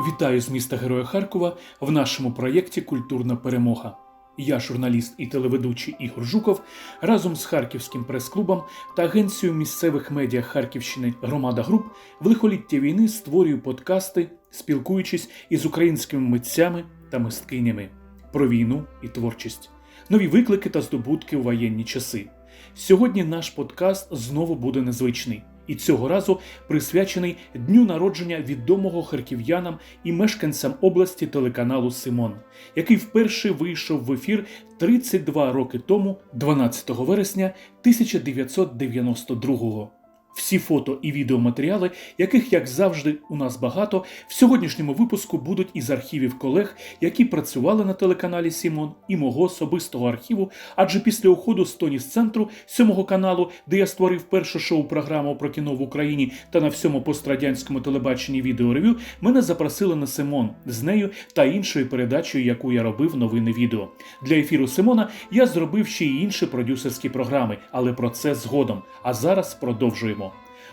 Вітаю з міста Героя Харкова в нашому проєкті Культурна перемога. Я, журналіст і телеведучий Ігор Жуков, разом з Харківським прес-клубом та агенцією місцевих медіа Харківщини Громада Груп в лихоліття війни створюю подкасти, спілкуючись із українськими митцями та мисткинями про війну і творчість, нові виклики та здобутки у воєнні часи. Сьогодні наш подкаст знову буде незвичний. І цього разу присвячений дню народження відомого харків'янам і мешканцям області телеканалу Симон, який вперше вийшов в ефір 32 роки тому, 12 вересня 1992-го. Всі фото і відеоматеріали, яких, як завжди, у нас багато, в сьогоднішньому випуску будуть із архівів колег, які працювали на телеканалі Сімон, і мого особистого архіву. Адже після уходу з Тоні з центру сьомого каналу, де я створив першу шоу-програму про кіно в Україні та на всьому пострадянському телебаченні відеоревю, мене запросили на Симон з нею та іншою передачею, яку я робив новини відео. Для ефіру Симона я зробив ще й інші продюсерські програми, але про це згодом. А зараз продовжуємо.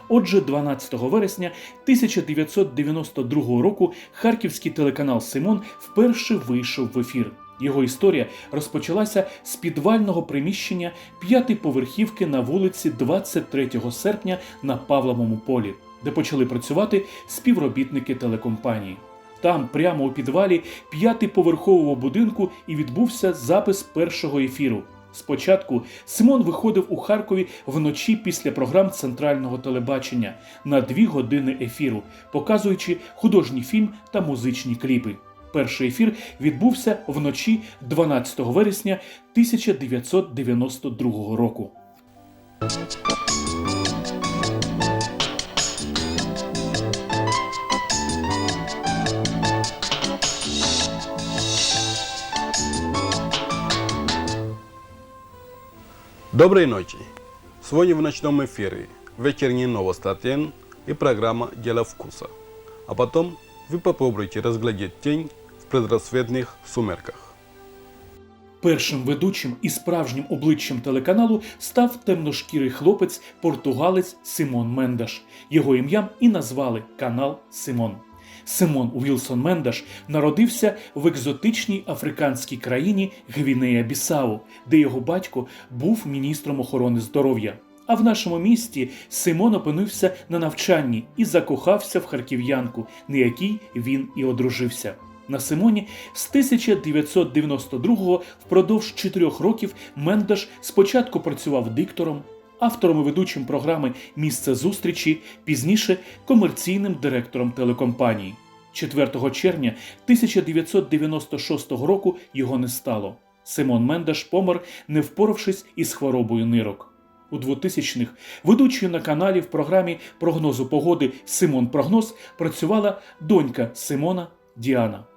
Отже, 12 вересня 1992 року харківський телеканал Симон вперше вийшов в ефір. Його історія розпочалася з підвального приміщення п'ятиповерхівки на вулиці 23 серпня на Павловому полі, де почали працювати співробітники телекомпанії. Там, прямо у підвалі п'ятиповерхового будинку, і відбувся запис першого ефіру. Спочатку Симон виходив у Харкові вночі після програм центрального телебачення на дві години ефіру, показуючи художній фільм та музичні кліпи. Перший ефір відбувся вночі 12 вересня 1992 року. Доброй ночи. Сегодня в ночном эфире вечерний новостатен и программа «Дело вкуса». А потом вы попробуйте разглядеть тень в предрассветных сумерках. Першим ведучим і справжнім обличчям телеканалу став темношкірий хлопець португалець Симон Мендаш. Його ім'ям і назвали канал Симон. Симон Уілсон Мендаш народився в екзотичній африканській країні Гвінея Бісау, де його батько був міністром охорони здоров'я. А в нашому місті Симон опинився на навчанні і закохався в харків'янку, на якій він і одружився. На Симоні з 1992-го впродовж чотирьох років Мендаш спочатку працював диктором, автором і ведучим програми Місце зустрічі, пізніше комерційним директором телекомпанії. 4 червня 1996 року його не стало. Симон Мендаш помер, не впоравшись із хворобою нирок. У 2000-х ведучою на каналі в програмі прогнозу погоди Симон Прогноз працювала донька Симона Діана.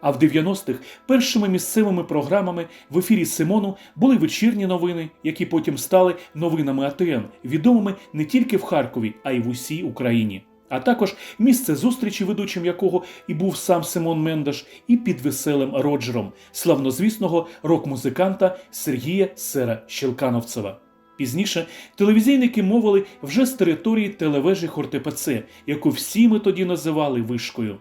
А в 90-х першими місцевими програмами в ефірі Симону були вечірні новини, які потім стали новинами АТН, відомими не тільки в Харкові, а й в усій Україні. А також місце зустрічі, ведучим якого і був сам Симон Мендаш, і під веселим Роджером, славнозвісного рок-музиканта Сергія Сера Щелкановцева. Пізніше телевізійники мовили вже з території телевежі Хортепеце, яку всі ми тоді називали вишкою.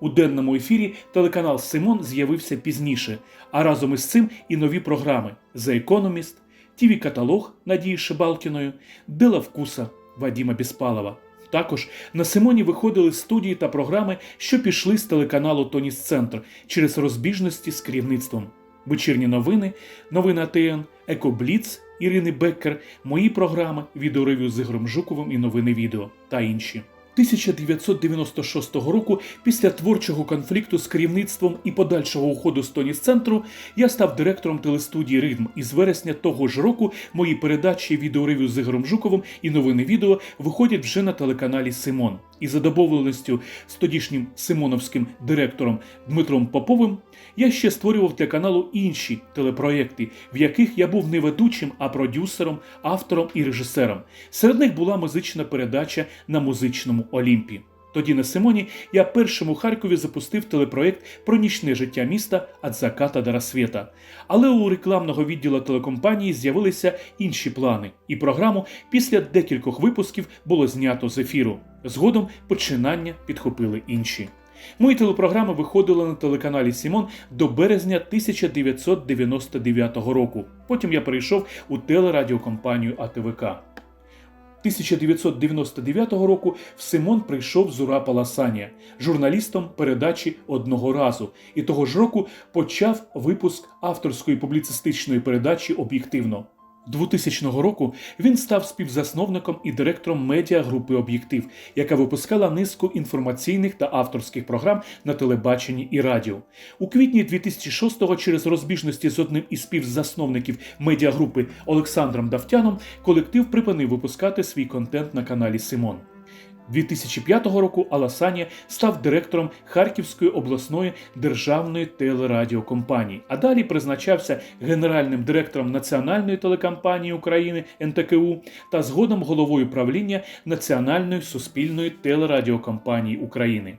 У денному ефірі телеканал Симон з'явився пізніше, а разом із цим і нові програми The Economist, тіві каталог Надії Шибалкіною, Дела Вкуса Вадіма Біспалова. Також на Симоні виходили студії та програми, що пішли з телеканалу Тоніс Центр через розбіжності з керівництвом. Вечірні новини, новини АТН, Екобліц Ірини Беккер, мої програми, відеоревю з Ігорем Жуковим і новини відео та інші. 1996 року, після творчого конфлікту з керівництвом і подальшого уходу з Тоніс центру, я став директором телестудії Ритм. І з вересня того ж року мої передачі відеоревю з Ігорем Жуковим і новини відео виходять вже на телеканалі Симон. І за з тодішнім Симоновським директором Дмитром Поповим я ще створював для каналу інші телепроєкти, в яких я був не ведучим, а продюсером, автором і режисером. Серед них була музична передача на музичному Олімпі. Тоді на Симоні я першим у Харкові запустив телепроєкт про нічне життя міста «От заката до рассвета». Але у рекламного відділу телекомпанії з'явилися інші плани, і програму після декількох випусків було знято з ефіру. Згодом починання підхопили інші. Мої телепрограми виходили на телеканалі Сімон до березня 1999 року. Потім я перейшов у телерадіокомпанію АТВК. 1999 року в Симон прийшов Зура Паласанія, журналістом передачі одного разу, і того ж року почав випуск авторської публіцистичної передачі Об'єктивно. 2000 року він став співзасновником і директором медіагрупи Об'єктив, яка випускала низку інформаційних та авторських програм на телебаченні і радіо. У квітні 2006-го через розбіжності з одним із співзасновників медіагрупи Олександром Давтяном колектив припинив випускати свій контент на каналі Симон. 2005 року Аласанія став директором Харківської обласної державної телерадіокомпанії, а далі призначався генеральним директором Національної телекомпанії України НТКУ та згодом головою правління Національної суспільної телерадіокомпанії України.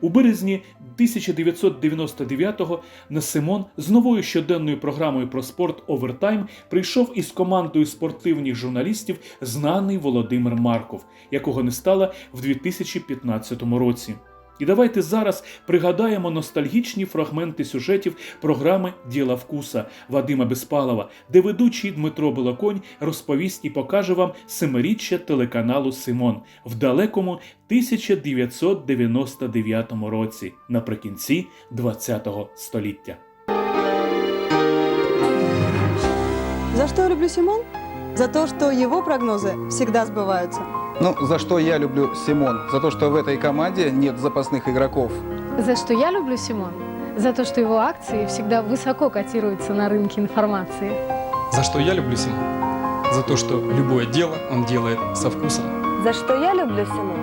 У березні 1999-го на Симон з новою щоденною програмою про спорт Овертайм прийшов із командою спортивних журналістів знаний Володимир Марков, якого не стало в 2015 році. І давайте зараз пригадаємо ностальгічні фрагменти сюжетів програми Діла вкуса Вадима Безпалова, де ведучий Дмитро Белоконь розповість і покаже вам семиріччя телеканалу Симон в далекому 1999 році, наприкінці ХХ століття. За я люблю Симон? За то, что его прогнозы всегда сбываются. Ну, за что я люблю Симон? За то, что в этой команде нет запасных игроков. За что я люблю Симон? За то, что его акции всегда высоко котируются на рынке информации. За что я люблю Симон? За то, что любое дело он делает со вкусом. За что я люблю Симон?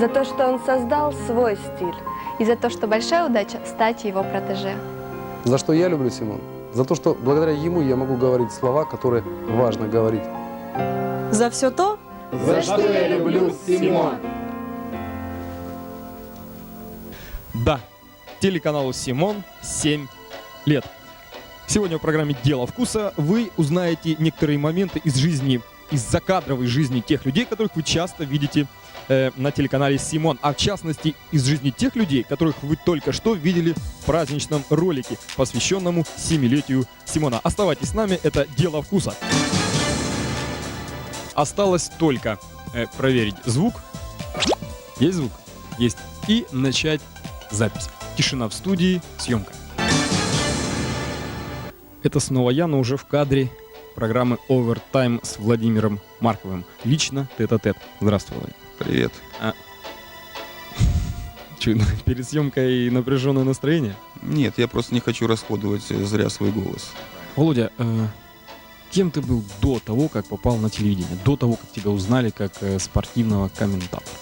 За то, что он создал свой стиль. И за то, что большая удача стать его протеже. За что я люблю Симон? За то, что благодаря ему я могу говорить слова, которые важно говорить. За все то, За что я люблю Симон? Да, телеканалу Симон 7 лет. Сегодня в программе «Дело вкуса» вы узнаете некоторые моменты из жизни, из закадровой жизни тех людей, которых вы часто видите э, на телеканале Симон, а в частности из жизни тех людей, которых вы только что видели в праздничном ролике, посвященному семилетию Симона. Оставайтесь с нами, это «Дело вкуса». Осталось только э, проверить звук. Есть звук? Есть. И начать запись. Тишина в студии, съемка. Это снова я, но уже в кадре программы Overtime с Владимиром Марковым. Лично тет-а-тет. Здравствуй, Владимир. Привет. Че, перед съемкой напряженное настроение? Нет, я просто не хочу расходовать э, зря свой голос. Володя, э, кем ты был до того, как попал на телевидение? До того, как тебя узнали как э, спортивного комментатора?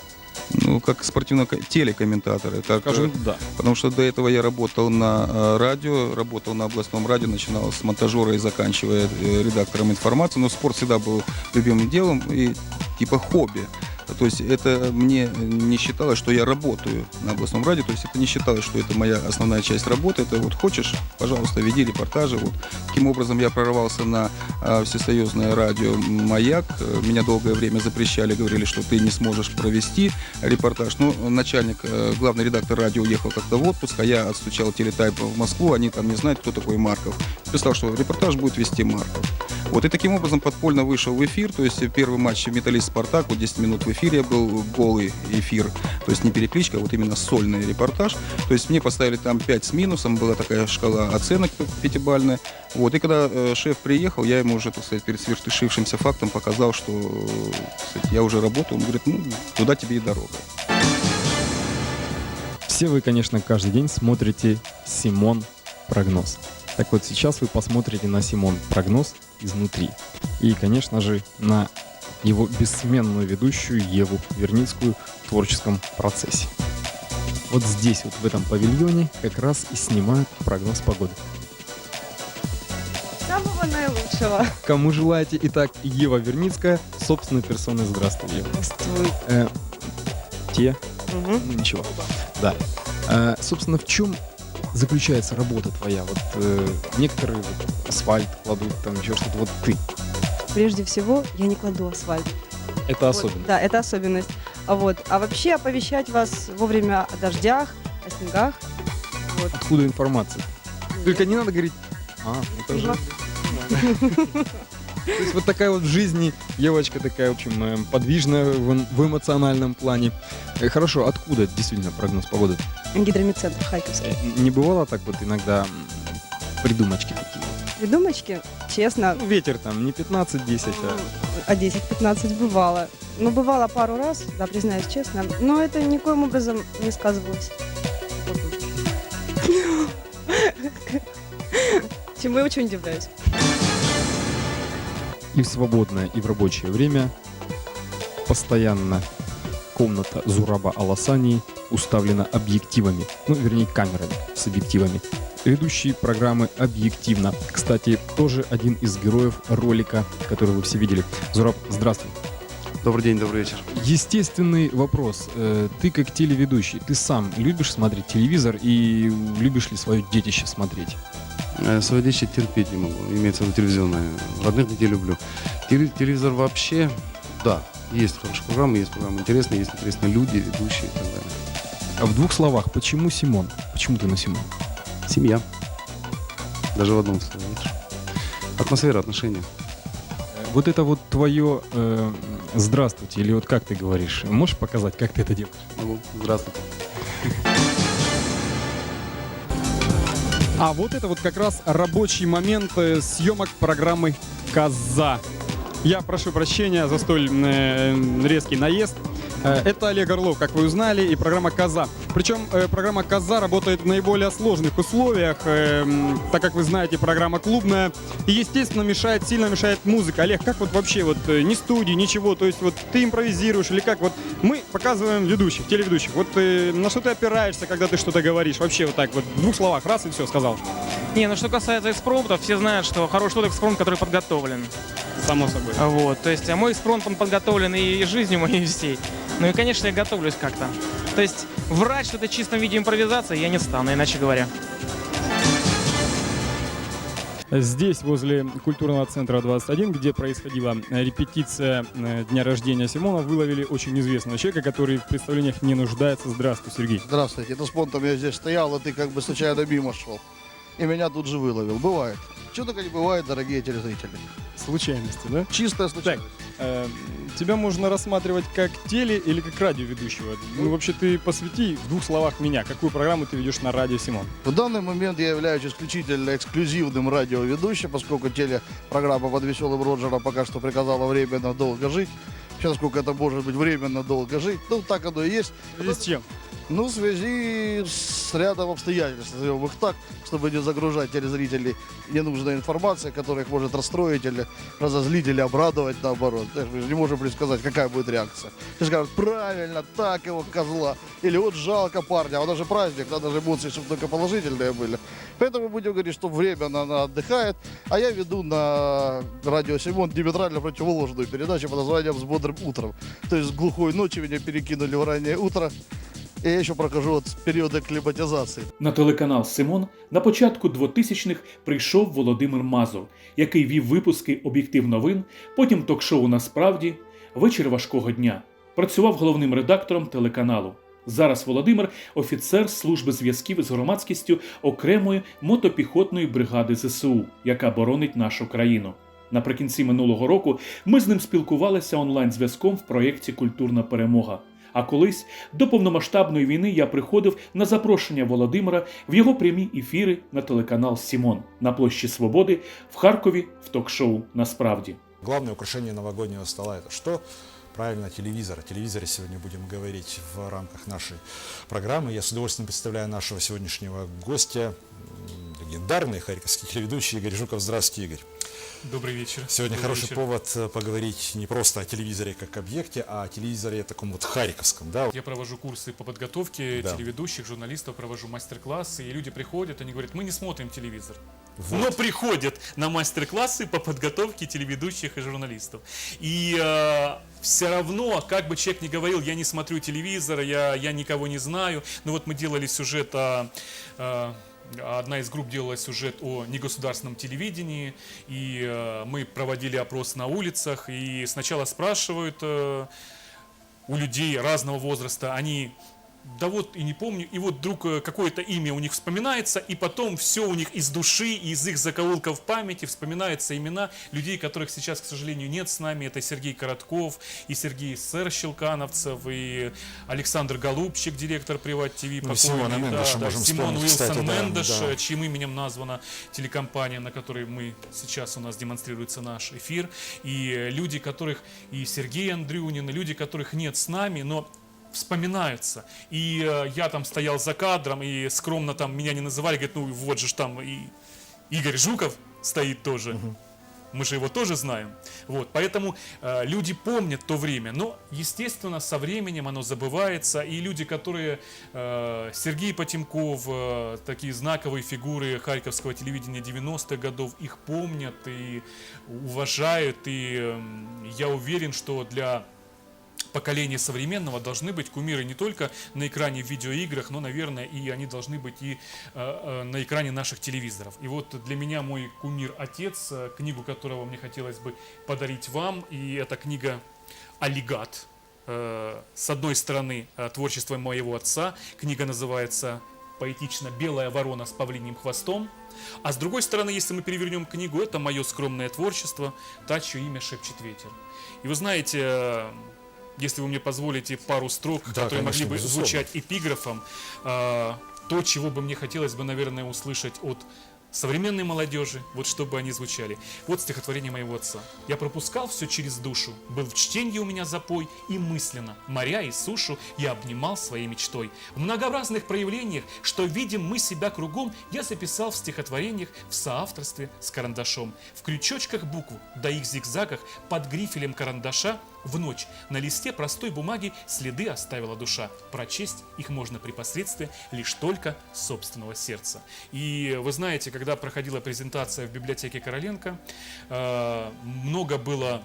Ну, как спортивный ко- телекомментатор. Это Скажем, как, да. Потому что до этого я работал на э, радио, работал на областном радио, начинал с монтажера и заканчивая э, редактором информации. Но спорт всегда был любимым делом и типа хобби. То есть это мне не считалось, что я работаю на областном радио, то есть это не считалось, что это моя основная часть работы. Это вот хочешь, пожалуйста, веди репортажи. Вот таким образом я прорвался на а, всесоюзное радио «Маяк». Э, Меня долгое время запрещали, говорили, что ты не сможешь провести репортаж. Но начальник, э, главный редактор радио уехал как-то в отпуск, а я отстучал телетайп в Москву, они там не знают, кто такой Марков. Писал, что репортаж будет вести Марков. Вот и таким образом подпольно вышел в эфир, то есть первый матч «Металлист Спартак», вот 10 минут в эфире был голый эфир, то есть не перекличка, а вот именно сольный репортаж. То есть мне поставили там 5 с минусом, была такая шкала оценок пятибальная. Вот, и когда э, шеф приехал, я ему уже, так сказать, перед свершившимся фактом показал, что сказать, я уже работаю. Он говорит, ну, туда тебе и дорога. Все вы, конечно, каждый день смотрите Симон прогноз. Так вот, сейчас вы посмотрите на Симон прогноз изнутри. И, конечно же, на его бессменную ведущую Еву Верницкую в творческом процессе. Вот здесь, вот в этом павильоне, как раз и снимают прогноз погоды. самого наилучшего. Кому желаете? Итак, Ева Верницкая, собственной персоной. Здравствуй, Ева. Здравствуй. Э, те, ну, ничего. Да. Э, собственно, в чем заключается работа твоя? Вот э, некоторые вот асфальт кладут, там еще что-то. Вот ты. Прежде всего, я не кладу асфальт. Это Вот, особенно. да, это особенность. А Вот. А вообще оповещать вас вовремя о дождях, о снегах. Вот. Откуда информация? Только не надо говорить, а, это же... То есть вот такая вот в жизни девочка такая, в общем, э, подвижная в, эмоциональном плане. Э, Хорошо, откуда действительно прогноз погоды? Гидромедцентр Харьковский. Э, Не бывало так вот иногда придумочки такие? Придумочки, честно, Ну, ветер там не 15-10, а... а 10-15 бывало. Ну, бывало пару раз, да, признаюсь честно. Но это никоим образом не сказывалось. Чему я очень удивляюсь. и в свободное, и в рабочее время постоянно комната Зураба Аласани уставлена объективами, ну, вернее, камерами с объективами. Ведущий программы «Объективно». Кстати, тоже один из героев ролика, который вы все видели. Зураб, здравствуй. Добрый день, добрый вечер. Естественный вопрос. Э, Ты как телеведущий, ты сам любишь смотреть телевизор и любишь ли свое детище смотреть? Э, Свое детище терпеть не могу, имеется в виду телевизионное. Родных детей люблю. Теле- Телевизор вообще, да, есть хорошие программы, есть программы интересные, есть интересные люди, ведущие и так далее. А в двух словах, почему Симон? Почему ты на Симон? Семья. Даже в одном слове. Атмосфера, отношения. Вот это вот твое э, здравствуйте, или вот как ты говоришь, можешь показать, как ты это делаешь? Могу. Здравствуйте. А вот это вот как раз рабочий момент э, съемок программы «Коза». Я прошу прощения за столь э, резкий наезд. Э, Это Олег Орлов, как вы узнали, и программа «Коза». Причем э, программа «Коза» работает в наиболее сложных условиях, э, м, так как вы знаете, программа клубная. И, естественно, мешает, сильно мешает музыка. Олег, как вот вообще, вот э, ни студии, ничего, то есть вот ты импровизируешь или как? Вот мы показываем ведущих, телеведущих. Вот на что ты опираешься, когда ты что-то говоришь? Вообще вот так вот, в двух словах, раз и все, сказал. Не, ну что касается экспромтов, все знают, что хороший тот экспромт, который подготовлен. Само собой. Вот, то есть, а мой экспромт, он подготовлен и жизнью моей всей. Ну и, конечно, я готовлюсь как-то. То есть, врать, что это в чистом виде импровизация, я не стану, иначе говоря. Здесь, возле культурного центра 21, где происходила э, репетиция э, дня рождения Симона, выловили очень известного человека, который в представлениях не нуждается. Здравствуй, Сергей. Здравствуйте, это спонтом я здесь стоял, а ты как бы случайно мимо шел. И меня тут же выловил. Бывает. Чего только не бывает, дорогие телезрители. Случайности, да? Чистая случайность. Э, тебя можно рассматривать как теле- или как радиоведущего. Ну, вообще, ты посвяти в двух словах меня. Какую программу ты ведешь на радио Симон? В данный момент я являюсь исключительно эксклюзивным радиоведущим, поскольку телепрограмма под веселым Роджером пока что приказала временно долго жить. Сейчас сколько это может быть временно долго жить. Ну, так оно и есть. Связи с чем? Ну, в связи с рядом обстоятельств, назовем их так, чтобы не загружать телезрителей ненужной информацией, которая их может расстроить или разозлить, или обрадовать наоборот. Мы же не можем предсказать, какая будет реакция. Все скажут, правильно, так его козла. Или вот жалко парня, а он даже праздник, надо же эмоции, чтобы только положительные были. Поэтому будем говорить, что временно она отдыхает, а я веду на радио Симон диаметрально противоположную передачу под названием «С бодрым утром». То есть с глухой ночи меня перекинули в раннее утро, и я еще прокажу от периода кліматизації. На телеканал Симон на початку 2000-х прийшов Володимир Мазур, який вів випуски об'єктив новин, потім ток-шоу Насправді, вечір важкого дня. Працював головним редактором телеканалу. Зараз Володимир офіцер служби зв'язків із громадськістю окремої мотопіхотної бригади ЗСУ, яка боронить нашу країну. Наприкінці минулого року ми з ним спілкувалися онлайн-зв'язком в проєкті Культурна перемога. А колись до повномасштабної війни я приходив на запрошення Володимира в його прямі ефіри на телеканал Сімон на площі Свободи в Харкові в ток-шоу Насправді. Главное украшение новогоднего стола это что? Правильно, телевизор. О телевизоре сегодня будем говорить в рамках нашей программы. Я с удовольствием представляю нашего сегодняшнего гостя, м, легендарный харьковский телеведущий Игорь Жуков. Здравствуйте, Игорь. Добрый вечер. Сегодня Добрый хороший вечер. повод э, поговорить не просто о телевизоре как объекте, а о телевизоре таком вот харьковском, да? Я провожу курсы по подготовке Да. телеведущих, журналистов, провожу мастер-классы, и люди приходят, они говорят, мы не смотрим телевизор. Вот. Но приходят на мастер-классы по подготовке телеведущих и журналистов. И все равно, как бы человек ни говорил, я не смотрю телевизор, я, я никого не знаю. Но вот мы делали сюжет о... э, Одна из групп делала сюжет о негосударственном телевидении, и э, мы проводили опрос на улицах, и сначала спрашивают э, у людей разного возраста, они да вот и не помню, и вот вдруг э, какое-то имя у них вспоминается, и потом все у них из души, из их закоулков памяти вспоминаются имена людей, которых сейчас, к сожалению, нет с нами. Это Сергей Коротков, и Сергей Сэр Щелкановцев, и Александр Голубчик, директор Приват ТВ, Ну, Симона Мендеша можем Симон вспомнить, Уилсон кстати, да, Мендеш, да. э, чьим именем названа телекомпания, на которой мы сейчас у нас демонстрируется наш эфир, и люди, которых, и Сергей Андрюнин, и люди, которых нет с нами, но вспоминаются. И э, я там стоял за кадром, и скромно там меня не называли, говорят, ну вот же там и Игорь Жуков стоит тоже. Мы же его тоже знаем. Вот, поэтому э, люди помнят то время. Но, естественно, со временем оно забывается. И люди, которые... э, Сергей Потемков, э, такие знаковые фигуры харьковского телевидения 90-х годов, их помнят и уважают. И эм, я уверен, что для поколения современного должны быть кумиры не только на экране в видеоиграх, но, наверное, и они должны быть и э, э, на экране наших телевизоров. И вот для меня мой кумир отец, э, книгу которого мне хотелось бы подарить вам, и эта книга «Аллигат». Э, С одной стороны, творчество моего отца, книга называется поэтично «Белая ворона с павлиним хвостом», а с другой стороны, если мы перевернем книгу, это мое скромное творчество, та, чье имя шепчет ветер. И вы знаете, если вы мне позволите пару строк, Да, которые могли конечно, бы безусловно. звучать эпиграфом, э, то, чего бы мне хотелось бы, наверное, услышать от современной молодежи, вот чтобы они звучали. Вот стихотворение моего отца. «Я пропускал все через душу, был в чтении у меня запой, и мысленно, моря и сушу, я обнимал своей мечтой. В многообразных проявлениях, что видим мы себя кругом, я записал в стихотворениях в соавторстве с карандашом. В крючочках букв, да их зигзагах, под грифелем карандаша в ночь на листе простой бумаги следы оставила душа. Прочесть их можно при посредстве лишь только собственного сердца. И вы знаете, когда проходила презентация в библиотеке Короленко, э, много было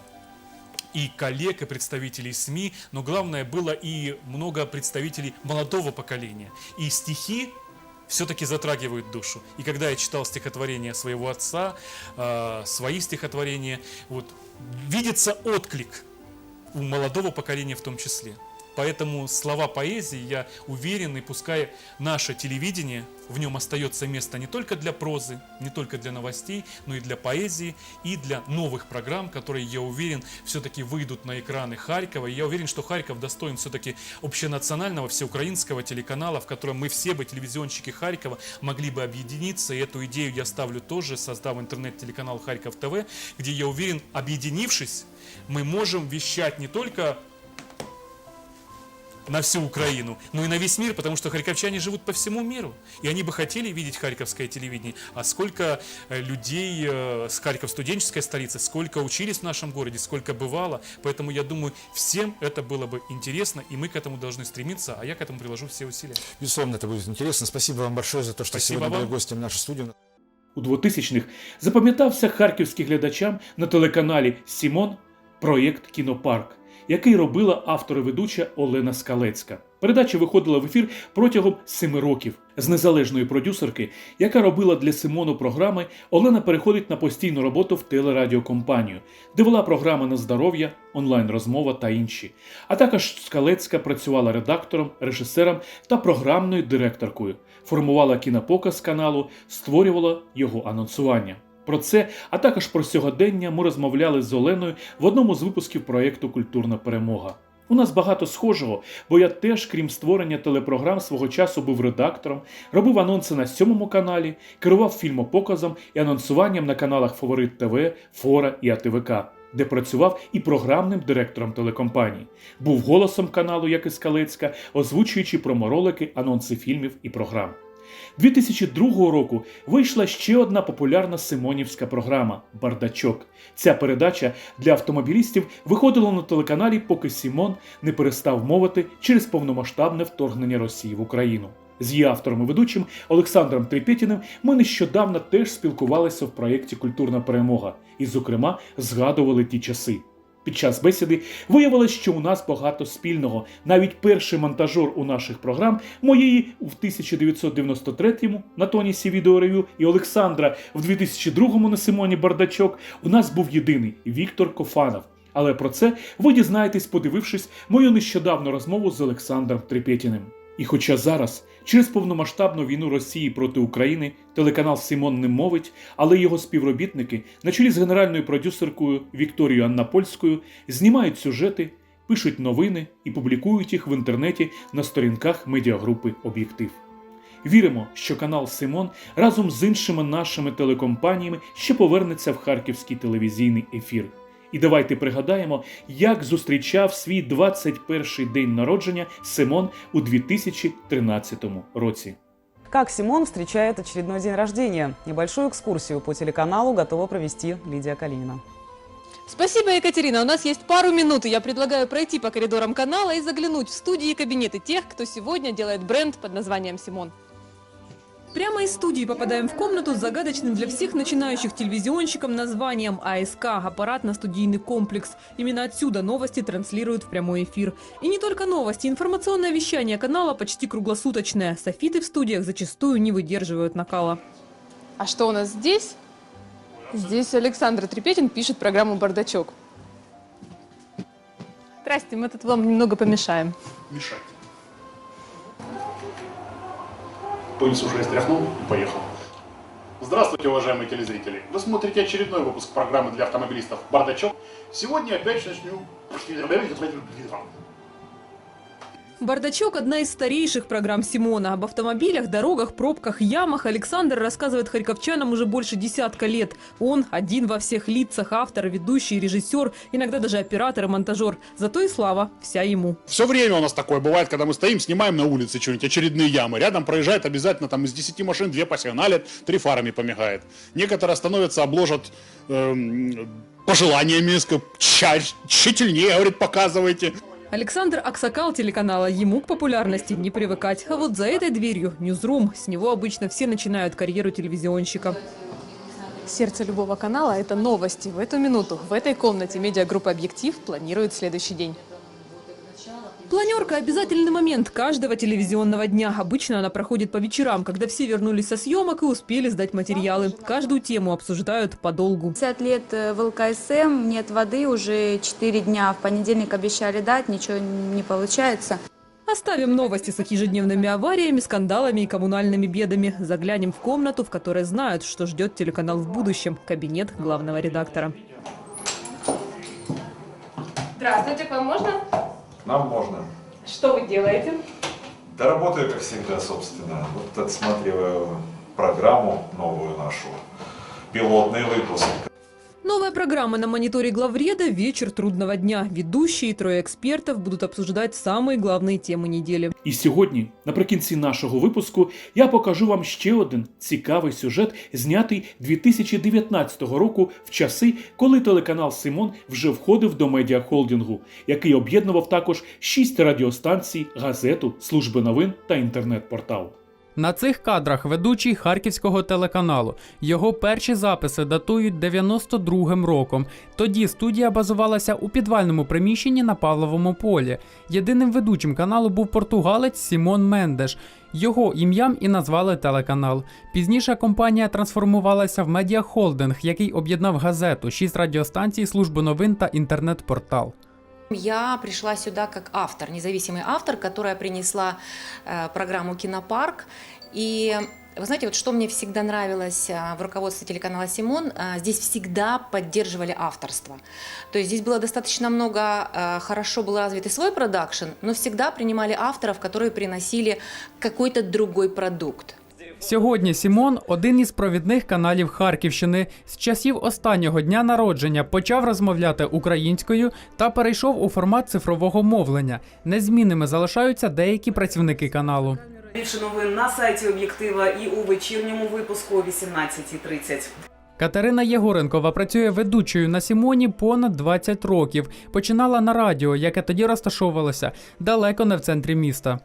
и коллег, и представителей СМИ, но главное было и много представителей молодого поколения. И стихи все-таки затрагивают душу. И когда я читал стихотворение своего отца, э, свои стихотворения, вот видится отклик у молодого поколения в том числе. Поэтому слова поэзии, я уверен, и пускай наше телевидение, в нем остается место не только для прозы, не только для новостей, но и для поэзии, и для новых программ, которые, я уверен, все-таки выйдут на экраны Харькова. И я уверен, что Харьков достоин все-таки общенационального, всеукраинского телеканала, в котором мы все бы, телевизионщики Харькова, могли бы объединиться. И эту идею я ставлю тоже, создав интернет-телеканал Харьков ТВ, где, я уверен, объединившись, мы можем вещать не только на всю Украину, но и на весь мир, потому что харьковчане живут по всему миру. И они бы хотели видеть харьковское телевидение. А сколько э, людей э, с Харьков студенческой столицы, сколько учились в нашем городе, сколько бывало. Поэтому я думаю, всем это было бы интересно, и мы к этому должны стремиться, а я к этому приложу все усилия. Безусловно, это будет интересно. Спасибо вам большое за то, что Спасибо сегодня были вам. гостем нашей студии. У 2000-х запам'ятався харківським глядачам на телеканалі Сімон проєкт Кінопарк, Який робила автор ведуча Олена Скалецька. Передача виходила в ефір протягом семи років. З незалежної продюсерки, яка робила для Симону програми, Олена переходить на постійну роботу в телерадіокомпанію, де вела програми на здоров'я, онлайн-розмова та інші. А також Скалецька працювала редактором, режисером та програмною директоркою, формувала кінопоказ каналу, створювала його анонсування. Про це, а також про сьогодення ми розмовляли з Оленою в одному з випусків проєкту Культурна перемога. У нас багато схожого, бо я теж, крім створення телепрограм, свого часу був редактором, робив анонси на сьомому каналі, керував фільмопоказом і анонсуванням на каналах Фаворит ТВ, Фора і АТВК, де працював і програмним директором телекомпанії. Був голосом каналу, як і Скалецька, озвучуючи проморолики, анонси фільмів і програм. 2002 року вийшла ще одна популярна симонівська програма Бардачок. Ця передача для автомобілістів виходила на телеканалі, поки Сімон не перестав мовити через повномасштабне вторгнення Росії в Україну. З її автором і ведучим Олександром Трепетіним ми нещодавно теж спілкувалися в проєкті Культурна перемога і, зокрема, згадували ті часи. Під час бесіди виявилось, що у нас багато спільного. Навіть перший монтажер у наших програм моєї у 1993-му на Тонісі відеоревю і Олександра в 2002-му на Симоні Бардачок у нас був єдиний Віктор Кофанов. Але про це ви дізнаєтесь, подивившись мою нещодавну розмову з Олександром Трепетіним. І хоча зараз, через повномасштабну війну Росії проти України, телеканал Симон не мовить, але його співробітники, на чолі з генеральною продюсеркою Вікторією Аннапольською, знімають сюжети, пишуть новини і публікують їх в інтернеті на сторінках медіагрупи Об'єктив. Віримо, що канал Симон разом з іншими нашими телекомпаніями ще повернеться в харківський телевізійний ефір. І давайте пригадаємо, як зустрічав свій 21-й день народження Симон у 2013 році. Как Симон встречает очередной день рождения? Небольшую экскурсию по телеканалу готова провести Лидия Калинина. Спасибо, Екатерина. У нас есть пару минут, и я предлагаю пройти по коридорам канала и заглянуть в студии и кабинеты тех, кто сегодня делает бренд под названием «Симон». Прямо из студии попадаем в комнату с загадочным для всех начинающих телевизионщиков названием АСК – аппаратно-студийный комплекс. Именно отсюда новости транслируют в прямой эфир. И не только новости, информационное вещание канала почти круглосуточное. Софиты в студиях зачастую не выдерживают накала. А что у нас здесь? Здесь Александр Трепетин пишет программу «Бардачок». Здрасте, мы тут вам немного помешаем. мешать. Пыльц уже стряхнул и поехал. Здравствуйте, уважаемые телезрители! Вы смотрите очередной выпуск программы для автомобилистов «Бардачок». Сегодня опять начнем... «Бардачок» – одна из старейших программ Симона. Об автомобилях, дорогах, пробках, ямах Александр рассказывает харьковчанам уже больше десятка лет. Он один во всех лицах, автор, ведущий, режиссер, иногда даже оператор и монтажер. Зато и слава вся ему. Все время у нас такое бывает, когда мы стоим, снимаем на улице что-нибудь, очередные ямы. Рядом проезжает обязательно там из 10 машин, две посигналят, три фарами помигает. Некоторые остановятся, обложат эм, пожеланиями, тщательнее, говорит, показывайте. Александр Аксакал телеканала. Ему к популярности не привыкать. А вот за этой дверью – Ньюзрум. С него обычно все начинают карьеру телевизионщика. Сердце любого канала – это новости. В эту минуту в этой комнате медиагруппа «Объектив» планирует следующий день. Планерка – обязательный момент каждого телевизионного дня. Обычно она проходит по вечерам, когда все вернулись со съемок и успели сдать материалы. Каждую тему обсуждают подолгу. 50 лет э, в ЛКСМ, нет воды уже 4 дня. В понедельник обещали дать, ничего не получается. Оставим новости с их ежедневными авариями, скандалами и коммунальными бедами. Заглянем в комнату, в которой знают, что ждет телеканал в будущем. Кабинет главного редактора. Здравствуйте, к вам можно? Нам можно. Что вы делаете? Да работаю, как всегда, собственно. Вот отсматриваю программу новую нашу, пилотный выпуск. Новая программа на мониторе главреда «Вечер трудного дня». Ведущие и трое экспертов будут обсуждать самые главные темы недели. І сьогодні, наприкінці нашого випуску, я покажу вам ще один цікавий сюжет, знятий 2019 року в часи, коли телеканал Симон вже входив до медіахолдингу, який об'єднував також шість радіостанцій, газету, служби новин та інтернет-портал. На цих кадрах ведучий харківського телеканалу. Його перші записи датують 92-м роком. Тоді студія базувалася у підвальному приміщенні на Павловому полі. Єдиним ведучим каналу був португалець Сімон Мендеш. Його ім'ям і назвали телеканал. Пізніше компанія трансформувалася в медіахолдинг, який об'єднав газету, шість радіостанцій, службу новин та інтернет-портал. Я пришла сюда как автор, независимый автор, которая принесла э, программу «Кинопарк». И вы знаете, вот что мне всегда нравилось э, в руководстве телеканала «Симон», э, здесь всегда поддерживали авторство. То есть здесь было достаточно много, э, хорошо был развит и свой продакшн, но всегда принимали авторов, которые приносили какой-то другой продукт. Сьогодні Сімон, один із провідних каналів Харківщини, з часів останнього дня народження почав розмовляти українською та перейшов у формат цифрового мовлення. Незмінними залишаються деякі працівники каналу. Більше новин на сайті об'єктива і у вечірньому випуску о 18.30. Катерина Єгоренкова працює ведучою на Сімоні понад 20 років. Починала на радіо, яке тоді розташовувалося далеко не в центрі міста.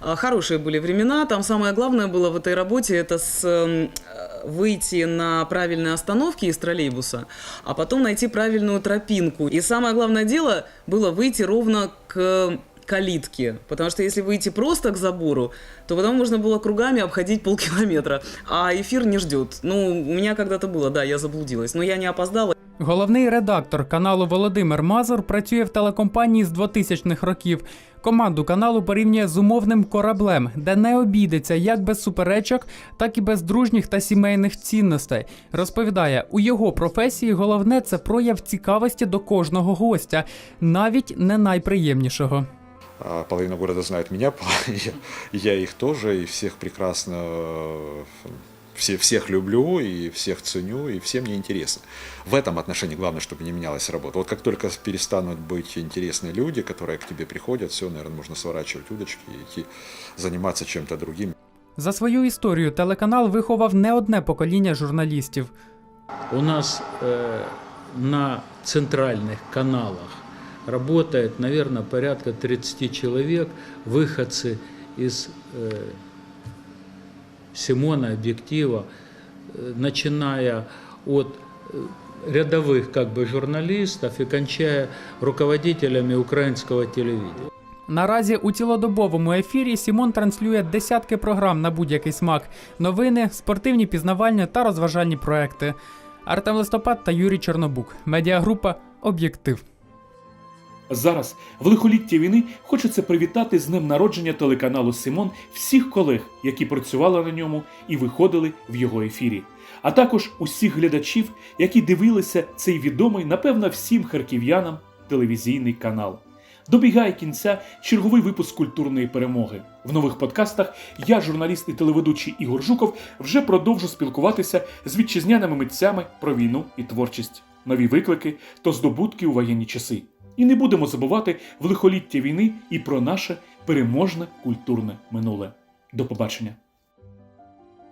А, Хорошие были времена. Там самое главное было в этой работе это с, эм, э, выйти на правильные остановки из троллейбуса, а потом найти правильную тропинку. И самое главное дело было выйти ровно к калитке, потому что если выйти просто к забору, то потом можно было кругами обходить полкилометра, а эфир не ждет. Ну, у меня когда-то было, да, я заблудилась, но я не опоздала. Головний редактор каналу Володимир Мазур працює в телекомпанії з 2000-х років. Команду каналу порівнює з умовним кораблем, де не обійдеться як без суперечок, так і без дружніх та сімейних цінностей. Розповідає, у його професії головне це прояв цікавості до кожного гостя, навіть не найприємнішого. Половина города знает меня, я, их тоже, и всех прекрасно, э, все, всех люблю, и всех ценю, и всем мне интересно. В этом отношении главное, чтобы не менялась работа. Вот как только перестанут быть интересные люди, которые к тебе приходят, все, наверное, можно сворачивать удочки и идти заниматься чем-то другим. За свою історію телеканал виховав не одне покоління журналістів. У нас э, на центральных каналах работает, наверное, порядка 30 человек, выходцы из э, Симона, объектива, э, начиная от э, рядовых как бы журналистов и кончая руководителями украинского телевидения. Наразі у цілодобовому ефірі Сімон транслює десятки програм на будь-який смак: новини, спортивні пізнавальні та розважальні проекти. Артем Листопад та Юрій Чорнобук. Медіагрупа Об'єктив. Зараз, в лихолітті війни, хочеться привітати з днем народження телеканалу Симон всіх колег, які працювали на ньому і виходили в його ефірі, а також усіх глядачів, які дивилися цей відомий, напевно, всім харків'янам телевізійний канал. Добігає кінця черговий випуск культурної перемоги. В нових подкастах я, журналіст і телеведучий Ігор Жуков, вже продовжу спілкуватися з вітчизняними митцями про війну і творчість, нові виклики та здобутки у воєнні часи. І не будемо забувати в лихоліття війни і про наше переможне культурне минуле. До побачення!